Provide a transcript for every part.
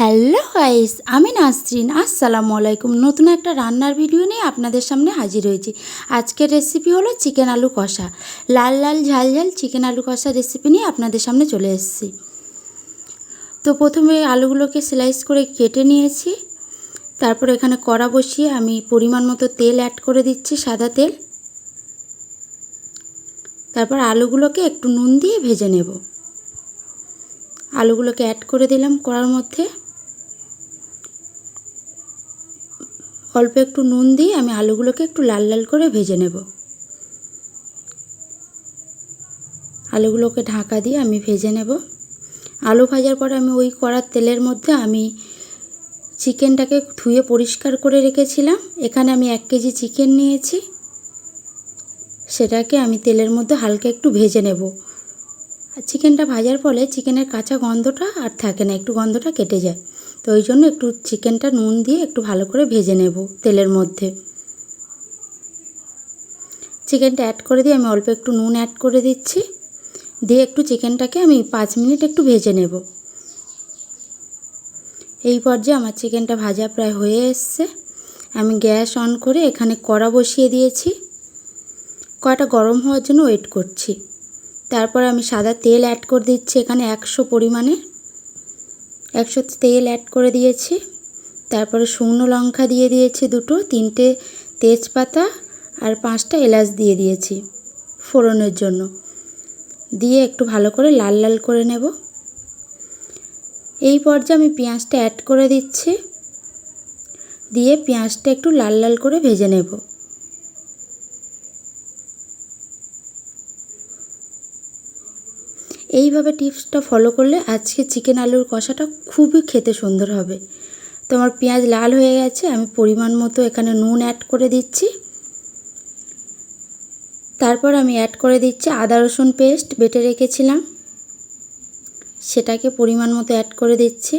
Hello guys, আমি নাসরিন। আসসালামু আলাইকুম। নতুন একটা রান্নার ভিডিও নিয়ে আপনাদের সামনে হাজির হয়েছি। আজকের রেসিপি হলো চিকেন আলু কষা। লাল লাল ঝাল ঝাল চিকেন আলু কষা রেসিপি নিয়ে আপনাদের সামনে চলে এসেছি। তো প্রথমে আলুগুলোকে স্লাইস করে কেটে নিয়েছি। তারপর এখানে কড়া বসিয়ে আমি পরিমাণ মতো তেল অ্যাড করে দিচ্ছি, সাদা তেল। তারপর আলুগুলোকে একটু নুন দিয়ে ভেজে নেব। আলুগুলোকে অ্যাড করে দিলাম কড়ার মধ্যে। অল্প একটু নুন দিয়ে আমি আলুগুলোকে একটু লাল লাল করে ভেজে নেব। আলুগুলোকে ঢাকা দিয়ে আমি ভেজে নেব। আলু ভাজার পরে আমি ওই কড়ার তেলের মধ্যে আমি চিকেনটাকে ধুয়ে পরিষ্কার করে রেখেছিলাম। এখানে আমি এক কেজি চিকেন নিয়েছি। সেটাকে আমি তেলের মধ্যে হালকা একটু ভেজে নেব। আর চিকেনটা ভাজার ফলে চিকেনের কাঁচা গন্ধটা আর থাকে না, একটু গন্ধটা কেটে যায়। তো ওই জন্য একটু চিকেনটা নুন দিয়ে একটু ভালো করে ভেজে নেব তেলের মধ্যে। চিকেনটা অ্যাড করে দিয়ে আমি অল্প একটু নুন অ্যাড করে দিচ্ছি। দিয়ে একটু চিকেনটাকে আমি পাঁচ মিনিট একটু ভেজে নেব। এই পর্যায়ে আমার চিকেনটা ভাজা প্রায় হয়ে এসছে। আমি গ্যাস অন করে এখানে কড়া বসিয়ে দিয়েছি। কড়াটা গরম হওয়ার জন্য ওয়েট করছি। তারপর আমি সাদা তেল অ্যাড করে দিচ্ছি এখানে একশো পরিমাণে। একশো তেল অ্যাড করে দিয়েছি। তারপরে শুকনো লঙ্কা দিয়ে দিয়েছি দুটো, তিনটে তেজপাতা আর পাঁচটা এলাচ দিয়ে দিয়েছি ফোড়নের জন্য। দিয়ে একটু ভালো করে লাল লাল করে নেব। এই পর্যায়ে আমি পেঁয়াজটা অ্যাড করে দিচ্ছি। দিয়ে পেঁয়াজটা একটু লাল লাল করে ভেজে নেব। এইভাবে টিপসটা ফলো করলে আজকে চিকেন আলুর কষাটা খুবই খেতে সুন্দর হবে। তো আমার পেঁয়াজ লাল হয়ে গেছে, আমি পরিমাণ মতো এখানে নুন অ্যাড করে দিচ্ছি। তারপর আমি অ্যাড করে দিচ্ছি আদা রসুন পেস্ট বেটে রেখেছিলাম। সেটাকে পরিমাণ মতো অ্যাড করে দিচ্ছি।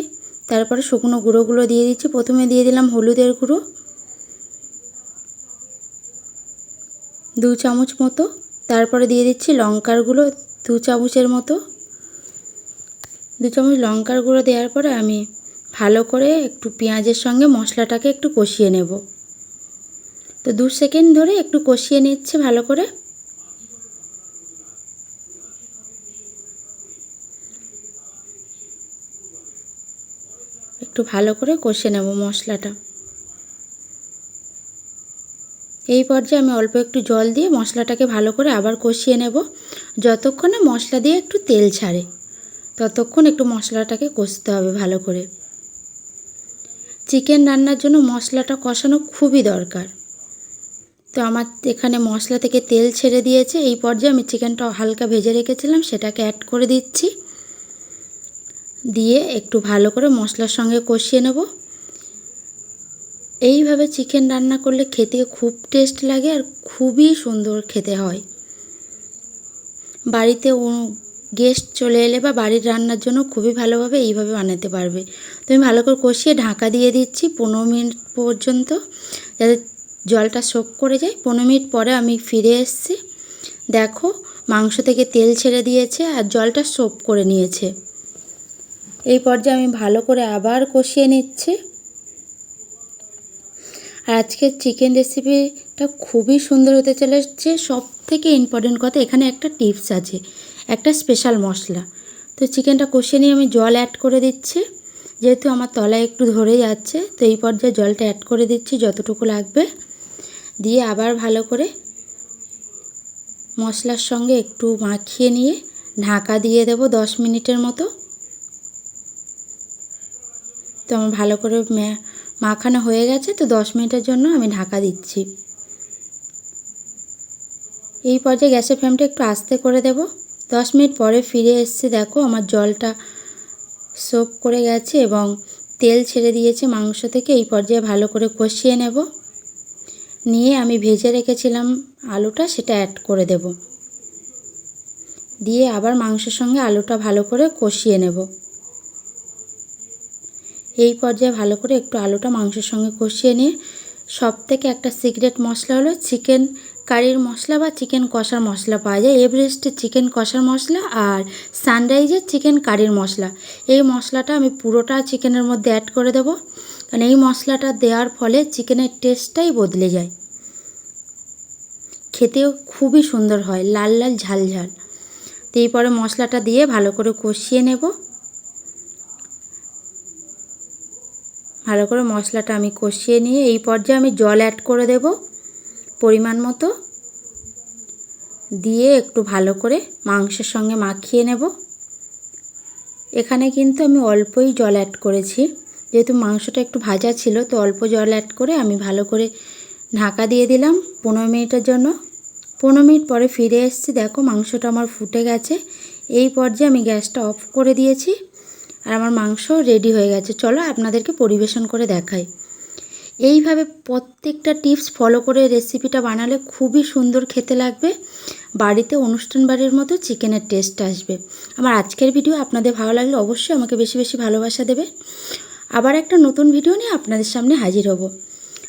তারপরে শুকনো গুঁড়োগুলো দিয়ে দিচ্ছি। প্রথমে দিয়ে দিলাম হলুদের গুঁড়ো। দু চামচ মতো। তারপরে দিয়ে দিচ্ছি লঙ্কার গুঁড়ো। দু চামচের মতো। দু চামচ লঙ্কার গুঁড়ো দেওয়ার পরে আমি ভালো করে একটু পেঁয়াজের সঙ্গে মশলাটাকে একটু কষিয়ে নেব। তো দু সেকেন্ড ধরে একটু কষিয়ে নিচ্ছে ভালো করে। একটু ভালো করে কষে নেব মশলাটা। এই পর্যায়ে আমি অল্প একটু জল দিয়ে মশলাটাকে ভালো করে আবার কষিয়ে নেব। যতক্ষণে মশলা দিয়ে একটু তেল ছাড়ে, ততক্ষণ একটু মশলাটাকে কষতে হবে ভালো করে। চিকেন রান্নার জন্য মশলাটা কষানো খুবই দরকার। তো আমার এখানে মশলা থেকে তেল ছেড়ে দিয়েছে, এই পর্যায়ে আমি চিকেনটা হালকা ভেজে রেখেছিলাম, সেটাকে অ্যাড করে দিচ্ছি। দিয়ে একটু ভালো করে মশলার সঙ্গে কষিয়ে নেব। এইভাবে চিকেন রান্না করলে খেতে খুব টেস্ট লাগে আর খুবই সুন্দর খেতে হয়। বাড়িতে গেস্ট চলে এলে বা বাড়ির রান্নার জন্য খুবই ভালোভাবে এইভাবে বানাতে পারবে। তো আমি ভালো করে কষিয়ে ঢাকা দিয়ে দিচ্ছি পনেরো মিনিট পর্যন্ত যাতে জলটা সোপ করে যায়। পনেরো মিনিট পরে আমি ফিরে এসেছি। দেখো মাংস থেকে তেল ছেড়ে দিয়েছে আর জলটা সোপ করে নিয়েছে। এই পর্যায়ে আমি ভালো করে আবার কষিয়ে নিচ্ছি। আর আজকের চিকেন রেসিপিটা খুবই সুন্দর হতে চলেছে। সব থেকে ইম্পর্টেন্ট কথা, এখানে একটা টিপস আছে, একটা স্পেশাল মশলা। তো চিকেনটা কষিয়ে নিয়ে আমি জল অ্যাড করে দিচ্ছি। যেহেতু আমার তলায় একটু ধরে যাচ্ছে, তো এই পর্যায়ে জলটা অ্যাড করে দিচ্ছি যতটুকু লাগবে। দিয়ে আবার ভালো করে মশলার সঙ্গে একটু মাখিয়ে নিয়ে ঢাকা দিয়ে দেব দশ মিনিটের মতো। তো আমার ভালো করে মাখানো হয়ে গেছে, তো দশ মিনিটের জন্য আমি ঢাকা দিচ্ছি। এই পর্যায়ে গ্যাসের ফ্লেমটা একটু আস্তে করে দেব। দশ মিনিট পরে ফিরে এসছে, দেখো আমার জলটা সোপ করে গেছে এবং তেল ছেড়ে দিয়েছে মাংস থেকে। এই পর্যায়ে ভালো করে কষিয়ে নেব। নিয়ে আমি ভেজে রেখেছিলাম আলুটা, সেটা অ্যাড করে দেব। দিয়ে আবার মাংসের সঙ্গে আলুটা ভালো করে কষিয়ে নেব। এই পর্যায়ে ভালো করে একটু আলুটা মাংসের সঙ্গে কষিয়ে নিয়ে, সব থেকে একটা সিক্রেট মশলা হলো চিকেন কারির মশলা বা চিকেন কষার মশলা পাওয়া যায়। এভারেস্টের চিকেন কষার মশলা আর সানরাইজের চিকেন কারির মশলা। এই মশলাটা আমি পুরোটা চিকেনের মধ্যে অ্যাড করে দেবো। কারণ এই মশলাটা দেওয়ার ফলে চিকেনের টেস্টটাই বদলে যায়। খেতেও খুবই সুন্দর হয়, লাল লাল ঝাল ঝাল। তো এরপরে মশলাটা দিয়ে ভালো করে কষিয়ে নেব। ভালো করে মশলাটা আমি কষিয়ে নিয়ে এই পর্যায়ে আমি জল অ্যাড করে দেব পরিমাণ মতো। দিয়ে একটু ভালো করে মাংসের সঙ্গে মাখিয়ে নেব। এখানে কিন্তু আমি অল্পই জল অ্যাড করেছি। যেহেতু মাংসটা একটু ভাজা ছিল, তো অল্প জল অ্যাড করে আমি ভালো করে ঢাকা দিয়ে দিলাম পনেরো মিনিটের জন্য। পনেরো মিনিট পরে ফিরে এসেছি। দেখো মাংসটা আমার ফুটে গেছে। এই পর্যায়ে আমি গ্যাসটা অফ করে দিয়েছি। আর আমার মাংস রেডি হয়ে গেছে। চলো আপনাদেরকে পরিবেশন করে দেখাই। এইভাবে প্রত্যেকটা টিপস ফলো করে রেসিপিটা বানালে খুবই সুন্দর খেতে লাগবে। বাড়িতে অনুষ্ঠান বাড়ির মতো চিকেনের টেস্ট আসবে। আমার আজকের ভিডিও আপনাদের ভালো লাগলে অবশ্যই আমাকে বেশি বেশি ভালোবাসা দেবে। আবার একটা নতুন ভিডিও নিয়ে আপনাদের সামনে হাজির হব।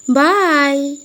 বাই